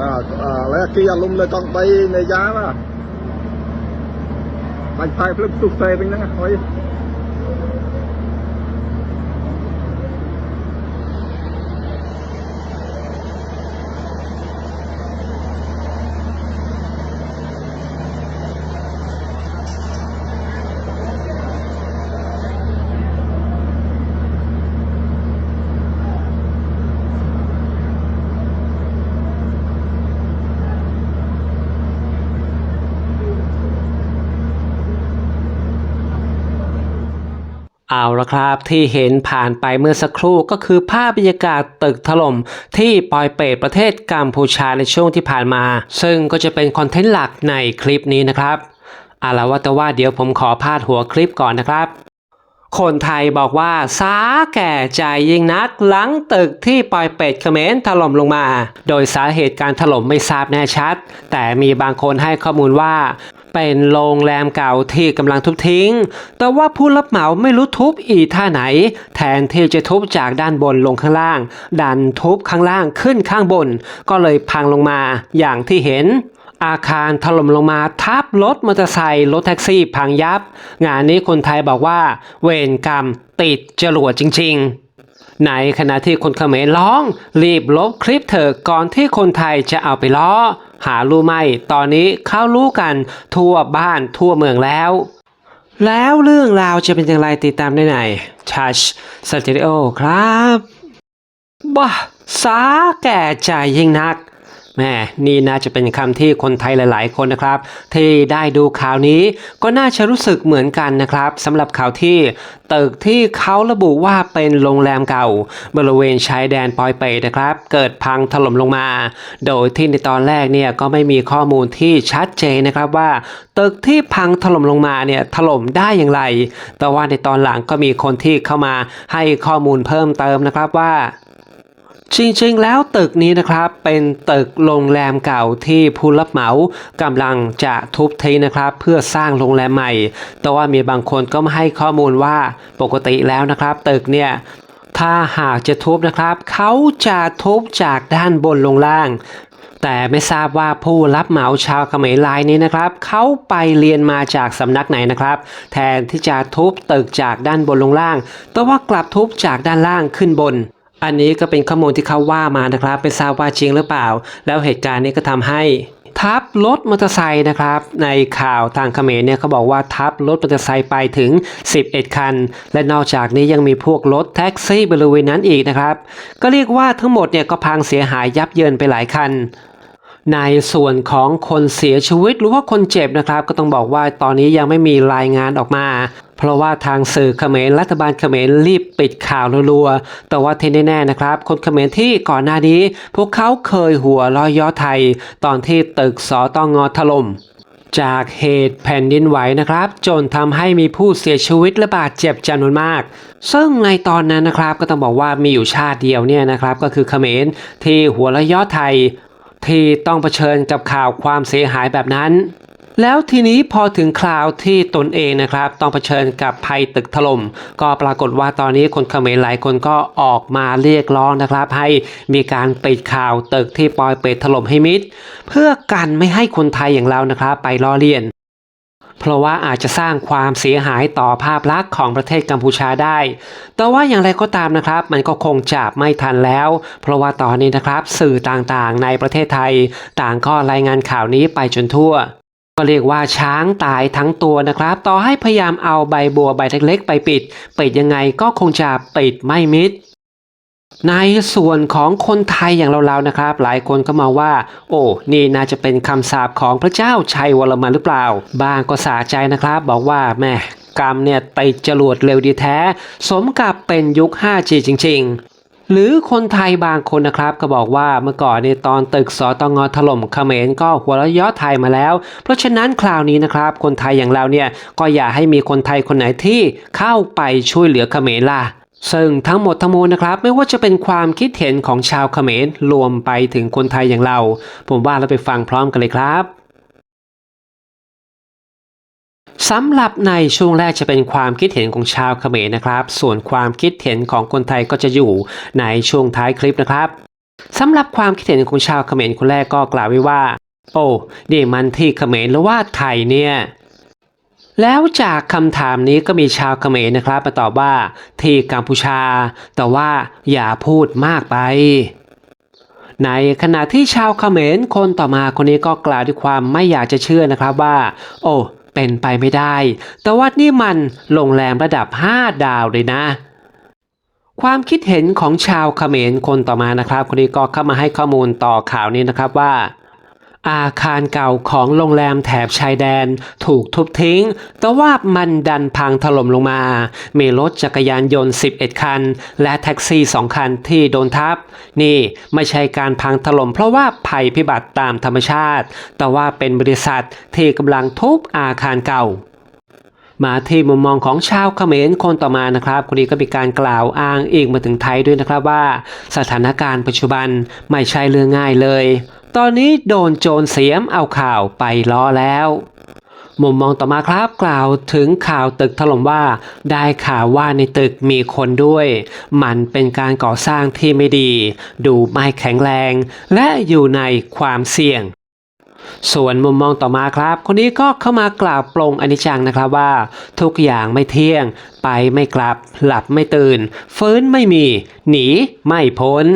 อ่าอ่าแล้วกี่อารมณ์เลยต้องไปในยาล่ะไปไปเพื่อสุขใจเป็นยังไงคอย เอาละครับที่เห็นผ่านไปเมื่อสักครู่ก็คือภาพบรรยากาศตึกถล่มที่ปอยเปตประเทศกัมพูชาในช่วงที่ผ่านมา ซึ่งก็จะเป็นคอนเทนต์หลักในคลิปนี้นะครับเอาละว่าแต่ว่าเดี๋ยวผมขอพาดหัวคลิปก่อนนะครับ คนไทยบอกว่าสาแก่ใจยิ่งนักหลังตึกที่ปอยเป็ดเขมรถล่มลงมา โดยสาเหตุการถล่มไม่ทราบแน่ชัด แต่มีบางคนให้ข้อมูลว่า เป็นโรงแรมเก่าที่กำลังทุบทิ้ง แต่ว่าผู้รับเหมาไม่รู้ทุบอีท่าไหน แทนที่จะทุบจากด้านบนลงข้างล่าง ดันทุบข้างล่างขึ้นข้างบน ก็เลยพังลงมาอย่างที่เห็นอาคารถล่มลงมาทับรถมอเตอร์ไซค์รถแท็กซี่พังยับ งานนี้คนไทยบอกว่า เวรกรรมติดจรวดจริง ๆ ในขณะที่คนเขมรร้อง รีบลบคลิปเถอะก่อนที่คนไทยจะเอาไปล้อ หารู้ไหมตอนนี้เขารู้กันทั่วบ้านทั่วเมืองแล้ว แล้วเรื่องราวจะเป็นอย่างไรติดตามได้ในชัชสตูดิโอครับบ้าสาแก่ใจยิ่งนัก แม่นี่น่าจะเป็นคำที่คนไทยหลาย ๆ คนนะครับ ที่ได้ดูข่าวนี้ก็น่าจะรู้สึกเหมือนกันนะครับสำหรับข่าวที่ตึกที่เขาระบุว่าเป็นโรงแรมเก่า บริเวณชายแดนปอยเปตนะครับ เกิดพังถล่มลงมา โดยที่ในตอนแรกเนี่ยก็ไม่มีข้อมูลที่ชัดเจนนะครับว่า ตึกที่พังถล่มลงมาเนี่ยถล่มได้อย่างไร แต่ว่าในตอนหลังก็มีคนที่เข้ามาให้ข้อมูลเพิ่มเติมนะครับว่า จริงๆ แล้วตึกนี้นะครับเป็นตึกโรงแรมเก่าที่ผู้รับเหมากำลังจะทุบทิ้งนะครับ เพื่อสร้างโรงแรมใหม่ แต่ว่ามีบางคนก็มาให้ข้อมูลว่าปกติแล้วนะครับ ตึกเนี่ยถ้าหากจะทุบนะครับ เขาจะทุบจากด้านบนลงล่าง แต่ไม่ทราบว่าผู้รับเหมาชาวเขมรรายนี้นะครับ เขาไปเรียนมาจากสำนักไหนนะครับ แทนที่จะทุบตึกจากด้านบนลงล่าง แต่ว่ากลับทุบจากด้านล่างขึ้นบน อันนี้ก็เป็นข้อมูลที่เขาว่ามานะครับไม่ทราบว่าจริงหรือเปล่า แล้วเหตุการณ์นี้ก็ทำให้ทับรถมอเตอร์ไซค์นะครับ ในข่าวทางเขมรเนี่ยเขาบอกว่าทับรถมอเตอร์ไซค์ไปถึง 11 คัน และนอกจากนี้ยังมีพวกรถแท็กซี่บริเวณนั้นอีกนะครับ ก็เรียกว่าทั้งหมดเนี่ยก็พังเสียหายยับเยินไปหลายคันในส่วนของคนเสียชีวิตหรือว่าคนเจ็บนะครับ ก็ต้องบอกว่าตอนนี้ยังไม่มีรายงานออกมา เพราะว่าทางสื่อเขมรรัฐบาลเขมรรีบปิดข่าวรัวๆ แต่ว่าที่แน่ๆนะครับ คนเขมรที่ก่อนหน้านี้ พวกเขาเคยหัวร้อยย่อไทย ตอนที่ตึกสอตองอถล่มจากเหตุแผ่นดินไหวนะครับ จนทำให้มีผู้เสียชีวิตและบาดเจ็บจำนวนมาก ซึ่งในตอนนั้นนะครับก็ต้องบอกว่ามีอยู่ชาติเดียวเนี่ยนะครับ ก็คือเขมรที่หัวละย่อไทย ที่ต้องเผชิญกับข่าวความเสียหายแบบนั้น แล้วทีนี้พอถึงคราวที่ตนเองนะครับต้องเผชิญกับภัยตึกถล่มก็ปรากฏว่าตอนนี้คนเขมรหลายคนก็ออกมาเรียกร้องนะครับ ให้มีการปิดข่าวตึกที่ปอยเปตถล่มให้มิดเพื่อกันไม่ให้คนไทยอย่างเรานะครับ ไปล้อเลียน เพราะว่าอาจจะสร้างความเสียหายต่อภาพลักษณ์ของประเทศกัมพูชาได้ แต่ว่าอย่างไรก็ตามนะครับ มันก็คงจะไม่ทันแล้ว เพราะว่าตอนนี้นะครับ สื่อต่างๆในประเทศไทย ต่างก็รายงานข่าวนี้ไปจนทั่ว ก็เรียกว่าช้างตายทั้งตัวนะครับ ต่อให้พยายามเอาใบบัวใบเล็กๆ ไปปิด ปิดยังไงก็คงจะปิดไม่มิดในส่วนของคนไทยอย่างเราๆนะครับ หลายคนก็มาว่า โอ้นี่น่าจะเป็นคำสาปของพระเจ้าชัยวรมันหรือเปล่า บ้างก็สาใจนะครับ บอกว่าแม่กรรมเนี่ยติดจรวดเร็วดีแท้ สมกับเป็นยุค 5G จริง ๆ หรือคนไทยบางคนนะครับก็บอกว่าเมื่อก่อนในตอนตึกสตงถล่มเขมรก็หัวเราะยาะไทยมาแล้ว เพราะฉะนั้นคราวนี้นะครับ คนไทยอย่างเราเนี่ยก็อย่าให้มีคนไทยคนไหนที่เข้าไปช่วยเหลือเขมรล่ะซึ่งทั้งหมดทั้งมวลนะครับ ไม่ว่าจะเป็นความคิดเห็นของชาวเขมรรวมไปถึงคนไทยอย่างเรา ผมว่าเราไปฟังพร้อมกันเลยครับ สำหรับในช่วงแรกจะเป็นความคิดเห็นของชาวเขมรนะครับ ส่วนความคิดเห็นของคนไทยก็จะอยู่ในช่วงท้ายคลิปนะครับสำหรับความคิดเห็นของชาวเขมรคนแรกก็กล่าวไว้ว่า โอ้นี่มันที่เขมรหรือว่าไทยเนี่ย แล้วจากคำถามนี้ก็มีชาวเขมรนะครับมาตอบว่าที่กัมพูชา แต่ว่าอย่าพูดมากไป ในขณะที่ชาวเขมรคนต่อมาคนนี้ก็กล่าวด้วยความไม่อยากจะเชื่อนะครับว่า โอ้ เป็นไปไม่ได้ แต่ว่านี่มันโรงแรมระดับ 5 ดาวเลยนะ ความคิดเห็นของชาวเขมรคนต่อมานะครับ คนนี้ก็เข้ามาให้ข้อมูลต่อข่าวนี้นะครับว่า อาคารเก่าของโรงแรมแถบชายแดนถูกทุบทิ้ง แต่ว่ามันดันพังถล่มลงมา มีรถจักรยานยนต์ 11 คัน และแท็กซี่ 2 คันที่โดนทับ นี่ไม่ใช่การพังถล่มเพราะว่าภัยพิบัติตามธรรมชาติ แต่ว่าเป็นบริษัทที่กำลังทุบอาคารเก่ามาที่มุมมองของชาวเขมรคนต่อมานะครับคนนี้ก็มีการกล่าวอ้างอีกมาถึงไทยด้วยนะครับว่า สถานการณ์ปัจจุบันไม่ใช่เรื่องง่ายเลย ตอนนี้โดนโจรเสียมเอาข่าวไปล้อแล้ว มุมมองต่อมาครับกล่าวถึงข่าวตึกถล่มว่า ได้ข่าวว่าในตึกมีคนด้วย มันเป็นการก่อสร้างที่ไม่ดี ดูไม่แข็งแรง และอยู่ในความเสี่ยงส่วนมุมมองต่อมาครับ คนนี้ก็เข้ามากล่าวปลงอนิจจังนะครับว่า ทุกอย่างไม่เที่ยง ไปไม่กลับ หลับไม่ตื่น ฟื้นไม่มี หนีไม่พ้น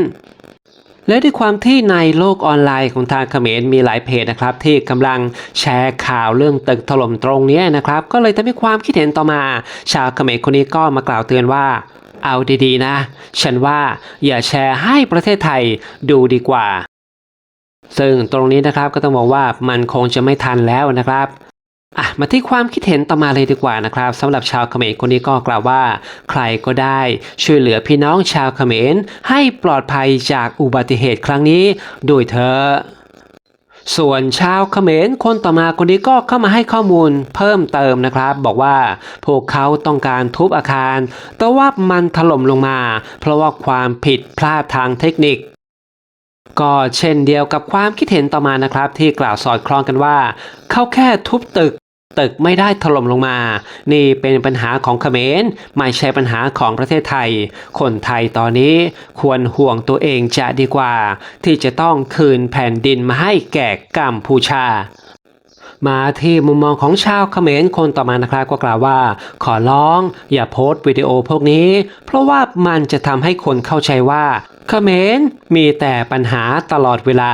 และด้วยความที่ในโลกออนไลน์ของทางเขมรมีหลายเพจนะครับที่กำลังแชร์ข่าวเรื่องตึกถล่มตรงนี้นะครับก็เลยทำให้ความคิดเห็นต่อมา ชาวเขมรคนนี้ก็มากล่าวเตือนว่าเอาดีๆนะ ฉันว่าอย่าแชร์ให้ประเทศไทยดูดีกว่า ซึ่งตรงนี้นะครับก็ต้องบอกว่ามันคงจะไม่ทันแล้วนะครับ อะมาที่ความคิดเห็นต่อมาเลยดีกว่านะครับสำหรับชาวเขมรคนนี้ก็กล่าวว่า ใครก็ได้ช่วยเหลือพี่น้องชาวเขมรให้ปลอดภัยจากอุบัติเหตุครั้งนี้โดวยเธอส่วนชาวเขมรคนต่อมาคนนี้ก็เข้ามาให้ข้อมูลเพิ่มเติมนะครับ บอกว่าพวกเขาต้องการทุบอาคาร แต่ว่ามันถล่มลงมา เพราะว่าความผิดพลาดทางเทคนิคก็เช่นเดียวกับความคิดเห็นต่อมานะครับ ที่กล่าวสอดคล้องกันว่า เขาแค่ทุบตึก ตึกไม่ได้ถล่มลงมา นี่เป็นปัญหาของเขมร ไม่ใช่ปัญหาของประเทศไทย คนไทยตอนนี้ควรห่วงตัวเองจะดีกว่า ที่จะต้องคืนแผ่นดินมาให้แก่กัมพูชามาที่มุมมองของชาวเขมรคนต่อมานะครับก็กล่าวว่า ขอร้อง อย่าโพสต์วิดีโอพวกนี้ เพราะว่ามันจะทำให้คนเข้าใจว่า เขมรมีแต่ปัญหาตลอดเวลา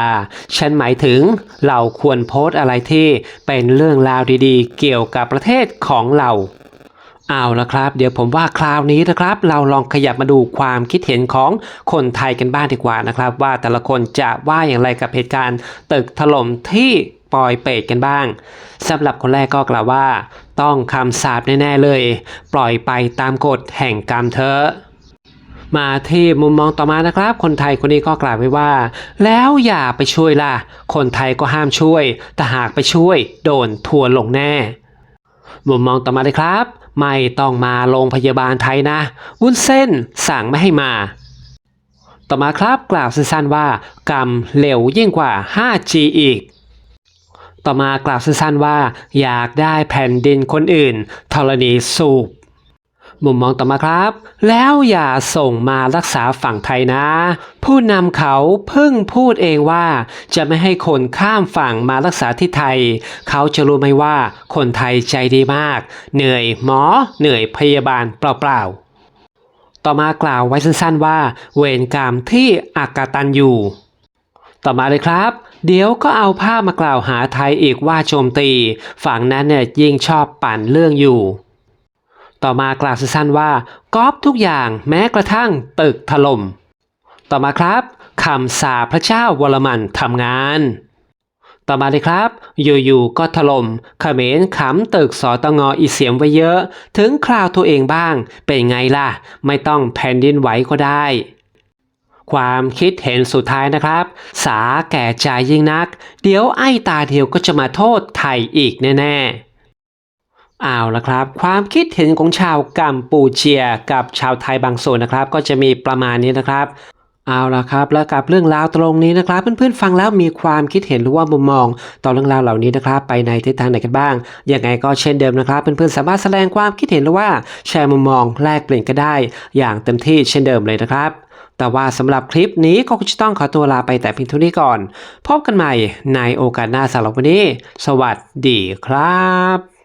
ฉันหมายถึงเราควรโพสต์อะไรที่เป็นเรื่องราวดีๆ เกี่ยวกับประเทศของเราเอาละครับ เดี๋ยวผมว่าคราวนี้นะครับ เราลองขยับมาดูความคิดเห็นของคนไทยกันบ้างดีกว่านะครับ ว่าแต่ละคนจะว่าอย่างไรกับเหตุการณ์ ตึกถล่มที่ปอยเปรตกันบ้างสำหรับคนแรกก็กล่าวว่า ต้องคำสาปแน่ๆเลย ปล่อยไปตามกฎแห่งกรรมเถอะ มาที่มุมมองต่อมานะครับ คนไทยคนนี้ก็กล่าวไว้ว่า แล้วอย่าไปช่วยล่ะ คนไทยก็ห้ามช่วย แต่หากไปช่วย โดนทัวลงแน่ มุมมองต่อมาเลยครับ ไม่ต้องมาโรงพยาบาลไทยนะวุ้นเส้นสั่งไม่ให้มาต่อมาครับกล่าวสั้นๆว่า กรรมเร็วยิ่งกว่า 5G อีก ต่อมากล่าวสั้นๆว่า อยากได้แผ่นดินคนอื่นธรณีสูบ มุมมองต่อมาครับ แล้วอย่าส่งมารักษาฝั่งไทยนะ ผู้นำเขาเพิ่งพูดเองว่า จะไม่ให้คนข้ามฝั่งมารักษาที่ไทย เขาจะรู้ไหมว่าคนไทยใจดีมาก เหนื่อยหมอ เหนื่อยพยาบาลเปล่าๆ ต่อมากล่าวไว้สั้นๆว่า เวรกรรมที่อากตันอยู่ต่อมาเลยครับ เดี๋ยวก็เอาภาพมากล่าวหาไทยอีกว่าโจมตี ฝั่งนั้นเนี่ยยิ่งชอบปั่นเรื่องอยู่ ต่อมากล่าวสั้นๆว่าก๊อปทุกอย่างแม้กระทั่งตึกถล่ม ต่อมาครับคำสาพระเจ้าวรมันทำงาน ต่อมาเลยครับ อยู่ๆก็ถล่มเขมรขำตึกสอตงออีเสียมไว้เยอะ ถึงคราวตัวเองบ้าง เป็นไงล่ะ ไม่ต้องแผ่นดินไหวก็ได้ความคิดเห็นสุดท้ายนะครับ สาแก่ใจยิ่งนัก เดี๋ยวไอ้ตาเดียวก็จะมาโทษไทยอีกแน่ ๆ เอาละครับ ความคิดเห็นของชาวกัมพูเชียกับชาวไทยบางส่วนนะครับ ก็จะมีประมาณนี้นะครับเอาละครับแล้วกับเรื่องราวตรงนี้นะครับ เพื่อนๆฟังแล้วมีความคิดเห็นหรือว่ามุมมองต่อเรื่องราวเหล่านี้นะครับ ไปในทิศทางไหนกันบ้างยังไงก็เช่นเดิมนะครับ เพื่อนๆสามารถแสดงความคิดเห็นหรือว่าแชร์มุมมองแลกเปลี่ยนก็ได้ อย่างเต็มที่เช่นเดิมเลยนะครับ แต่ว่าสำหรับคลิปนี้ก็จะต้องขอตัวลาไปแต่เพียงเท่านี้ก่อน พบกันใหม่ในโอกาสหน้าสำหรับวันนี้ สวัสดีครับ